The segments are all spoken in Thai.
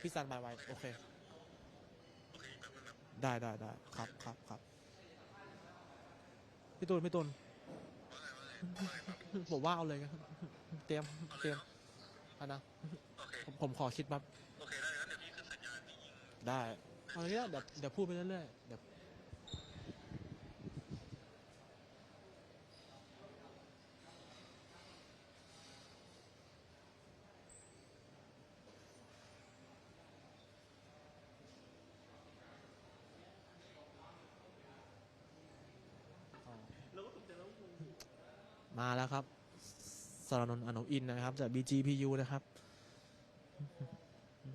พี่ซันบายไว้โอเคโอเคแป๊บนึงนะได้ได้ได้ครับครับครับพี่ตูนพี่ตูนว่าไงว่าไงว่าไงครับผมว่าเอาเลยครับเตรียมเตรียมเอานะโอเคผมผมขอคิดมาโอเคได้งั้นเดี๋ยวพี่ขึ้นสัญญาณพี่ยิงได้เอาอย่างนี้เดี๋ยวเดี๋ยวพูดไปเรื่อยๆเดี๋ยว มาแล้วครับสรนนท์อนุอินนะครับ จาก BGPU นะครับ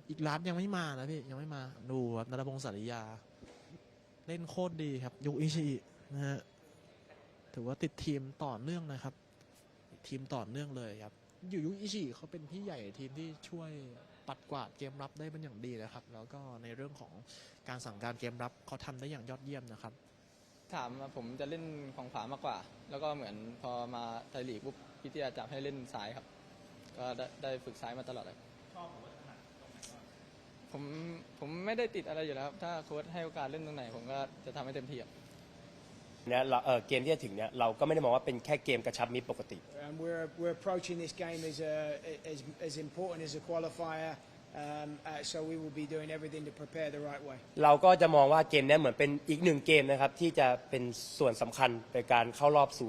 อีกร้านยังไม่มานะพี่ ยังไม่มา ดูครับนัทพงศ์สาริยา เล่นโคตรดีครับยูอิชินะฮะถือว่าติดทีมต่อเนื่องนะครับ ทีมต่อเนื่องเลยครับ อยู่ยูอิชิอิเขาเป็นพี่ใหญ่ทีมที่ช่วยปัดกวาดเกมรับได้เป็นอย่างดีนะครับ แล้วก็ในเรื่องของการสั่งการเกมรับเขาทำได้อย่างยอดเยี่ยมนะครับ ถามว่าผมจะเล่นของขวามากกว่า แล้วก็เหมือนพอมาไทยลีกปุ๊บพี่เตียจับให้เล่นซ้ายครับ ก็ได้ได้ฝึกซ้ายมาตลอดเลยผมผมไม่ได้ติดอะไรอยู่แล้วครับถ้าโค้ชให้โอกาสเล่นตรงไหน ผมก็จะทำให้เต็มที่ครับ เนี่ยเราเอ่อเกมที่จะถึงเนี่ยเราก็ไม่ได้มองว่าเป็นแค่เกมกระชับมิตรปกติ And we're, we're approaching this game as, a, as, as important as a qualifier, um, uh, so we will be doing everything to prepare the right way. เราก็จะมองว่าเกมเนี้เหมือนเป็นอีกหนึ่งเกมนะครับที่จะเป็นส่วนสำคัญในการเข้ารอบสู่